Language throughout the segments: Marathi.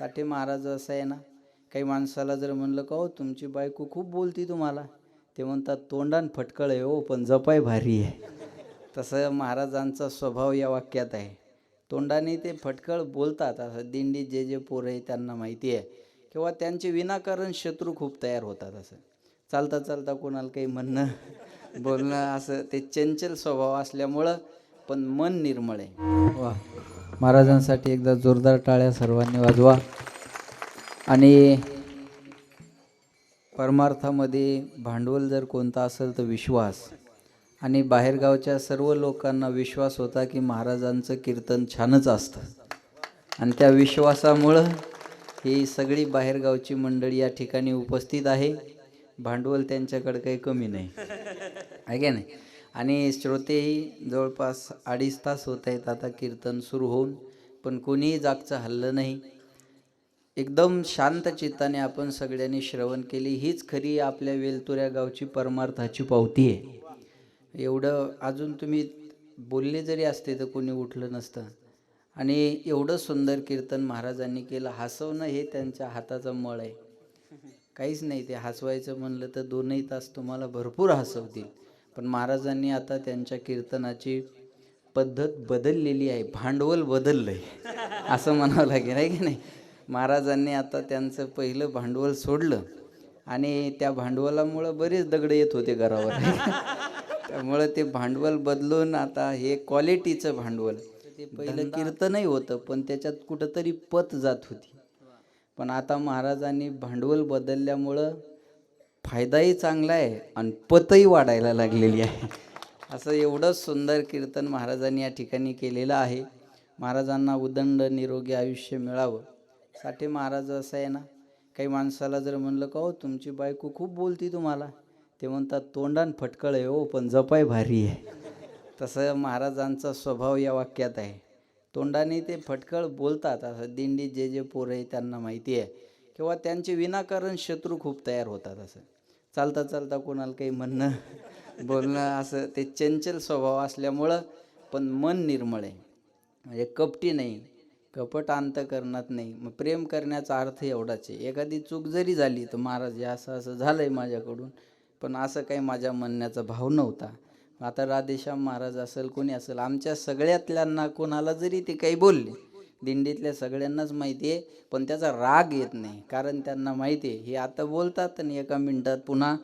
साठे महाराज असं आहे ना काही माणसाला जर म्हणलं का हो तुमची बायको खूप बोलती तुम्हाला. ते म्हणतात तोंडान फटकळ आहे हो पण जपाय भारी आहे. तसं महाराजांचा स्वभाव या वाक्यात आहे. तोंडाने ते फटकळ बोलतात असं दिंडीत जे जे पोरं आहे त्यांना माहिती आहे. किंवा त्यांचे विनाकारण शत्रू खूप तयार होतात असं. चालता चालता कोणाला काही म्हणणं बोलणं असं ते चंचल स्वभाव असल्यामुळं पण मन निर्मळ आहे. वा. महाराजांसाठी एकदा जोरदार टाळ्या सर्वांनी वाजवा. आणि परमार्थामध्ये भांडवल जर कोणता असेल तर विश्वास. आणि बाहेरगावच्या सर्व लोकांना विश्वास होता की महाराजांचं कीर्तन छानच असतं. आणि त्या विश्वासामुळं ही सगळी बाहेरगावची मंडळी या ठिकाणी उपस्थित आहे. भांडवल त्यांच्याकडे काही कमी नाही. आहे की नाही? आणि श्रोतेही जवळपास अडीच तास होत आहेत आता कीर्तन सुरू होऊन पण कोणीही जागचं हल्लं नाही. एकदम शांत चित्ताने आपण सगळ्यांनी श्रवण केली. हीच खरी आपल्या वेलतुऱ्या गावची परमार्थाची पावती आहे. एवढं अजून तुम्ही बोलले जरी असते तर कोणी उठलं नसतं. आणि एवढं सुंदर कीर्तन महाराजांनी केलं. हसवणं हे त्यांच्या हाताचा मळ आहे. काहीच नाही. ते हसवायचं म्हणलं तर दोनही तास तुम्हाला भरपूर हसवतील. पण महाराजांनी आता त्यांच्या कीर्तनाची पद्धत बदललेली आहे. भांडवल बदललं आहे असं म्हणावं लागेल आहे की नाही? महाराजांनी आता त्यांचं पहिलं भांडवल सोडलं आणि त्या भांडवलामुळं बरेच दगड येत होते घरावर. त्यामुळं ते भांडवल बदलून आता हे क्वालिटीचं भांडवल. ते पहिलं कीर्तनही होतं पण त्याच्यात कुठंतरी पत जात होती. पण आता महाराजांनी भांडवल बदलल्यामुळं फायदाही चांगला आहे आणि पतही वाढायला लागलेली आहे. असं एवढं सुंदर कीर्तन महाराजांनी या ठिकाणी केलेलं आहे. महाराजांना उदंड निरोगी आयुष्य मिळावं. साठे महाराज असं आहे ना काही माणसाला जर म्हणलं का हो तुमची बायको खूप बोलती तुम्हाला. ते म्हणतात तोंडान फटकळ आहे हो पण जपाय भारी आहे. तसं महाराजांचा स्वभाव या वाक्यात आहे. तोंडाने ते फटकळ बोलतात. असं दिंडीत जे जे पोरं आहे त्यांना माहिती आहे. किंवा त्यांचे विनाकारण शत्रू खूप तयार होतात असं. चालता चालता कोणाला काही म्हणणं बोलणं असं ते चंचल स्वभाव असल्यामुळं पण मन निर्मळ आहे. म्हणजे कपटी नाही कपट अंतकरणात नाही. मग प्रेम करण्याचा अर्थ एवढाच आहे. एखादी चूक जरी झाली तर महाराज हे असं असं झालं आहे माझ्याकडून पण असं काही माझ्या म्हणण्याचा भाव नव्हता. आता राधेश्याम महाराज असेल कोणी असेल आमच्या सगळ्यातल्यांना कोणाला जरी ते काही बोलले दिंडीतल्या सगळ्यांनाच माहिती आहे पण त्याचा राग येत नाही. कारण त्यांना माहिती आहे हे आता बोलतात आणि एका मिनटात पुन्हा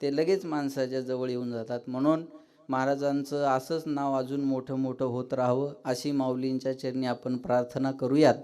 ते लगेच माणसाच्या जवळ येऊन जातात. म्हणून महाराजांचं असंच नाव अजून मोठं मोठं होत राहावं अशी माऊलींच्या चरणी आपण प्रार्थना करूयात.